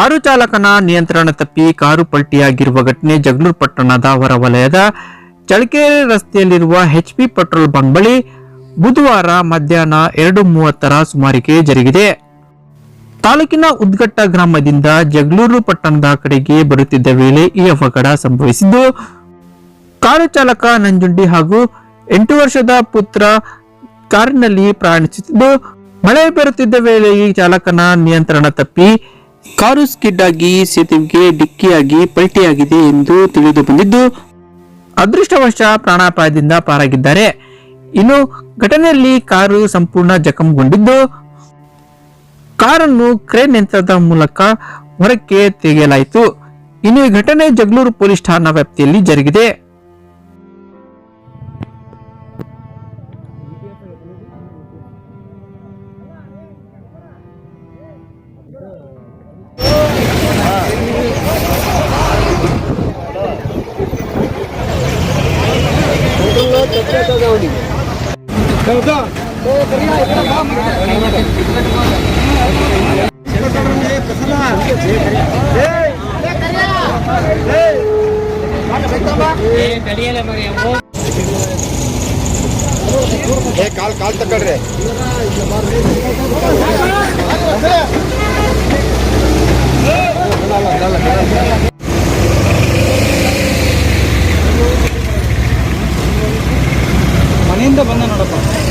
Car ಚಾಲಕನ ನಿಯಂತ್ರಣ ತಪ್ಪಿ ಕಾರು ಪಲ್ಟಿಯಾಗಿರುವ ಘಟನೆ ಜಗಳೂರು ಪಟ್ಟಣದ ಹೊರವಲಯದ ಚಳಕೆರೆ ರಸ್ತೆಯಲ್ಲಿರುವ ಎಚ್ ಪಿ ಪೆಟ್ರೋಲ್ ಬಂಕ್ ಬಳಿ ಬುಧವಾರ ಮಧ್ಯಾಹ್ನ ಎರಡು ಮೂವತ್ತರ ಸುಮಾರಿಗೆ ಜರುಗಿದೆ. ತಾಲೂಕಿನ ಉದ್ಗಟ್ಟ ಗ್ರಾಮದಿಂದ ಜಗಳೂರು ಪಟ್ಟಣದ ಕಡೆಗೆ ಬರುತ್ತಿದ್ದ ವೇಳೆ ಈ ಅವಘಡ ಸಂಭವಿಸಿದ್ದು, ಕಾರು ಚಾಲಕ ನಂಜುಂಡಿ ಹಾಗೂ ಎಂಟು ವರ್ಷದ ಪುತ್ರ ಕಾರಿನಲ್ಲಿ ಪ್ರಯಾಣಿಸುತ್ತಿದ್ದು, ಮಳೆ ಬರುತ್ತಿದ್ದ ವೇಳೆ ಈ ಚಾಲಕನ ನಿಯಂತ್ರಣ ತಪ್ಪಿ ಕಾರು ಸ್ಕಿಡ್ ಆಗಿ ಸೇತುವೆಗೆ ಡಿಕ್ಕಿಯಾಗಿ ಪಲ್ಟಿಯಾಗಿದೆ ಎಂದು ತಿಳಿದು ಬಂದಿದ್ದು, ಅದೃಷ್ಟವಶ ಪ್ರಾಣಾಪಾಯದಿಂದ ಪಾರಾಗಿದ್ದಾರೆ. ಇನ್ನು ಘಟನೆಯಲ್ಲಿ ಕಾರು ಸಂಪೂರ್ಣ ಜಖಂಗೊಂಡಿದ್ದು, ಕಾರನ್ನು ಕ್ರೇನ್ ಯಂತ್ರದ ಮೂಲಕ ಹೊರಕ್ಕೆ ತೆಗೆಯಲಾಯಿತು. ಇನ್ನು ಈ ಘಟನೆ ಜಗಳೂರು ಪೊಲೀಸ್ ಠಾಣಾ ವ್ಯಾಪ್ತಿಯಲ್ಲಿ ಜರುಗಿದೆ. ಕಾಲ್ ಕಾಲ್ ತಗೊಳ್ರಿ எங்கே பந்தம் நடக்கும்.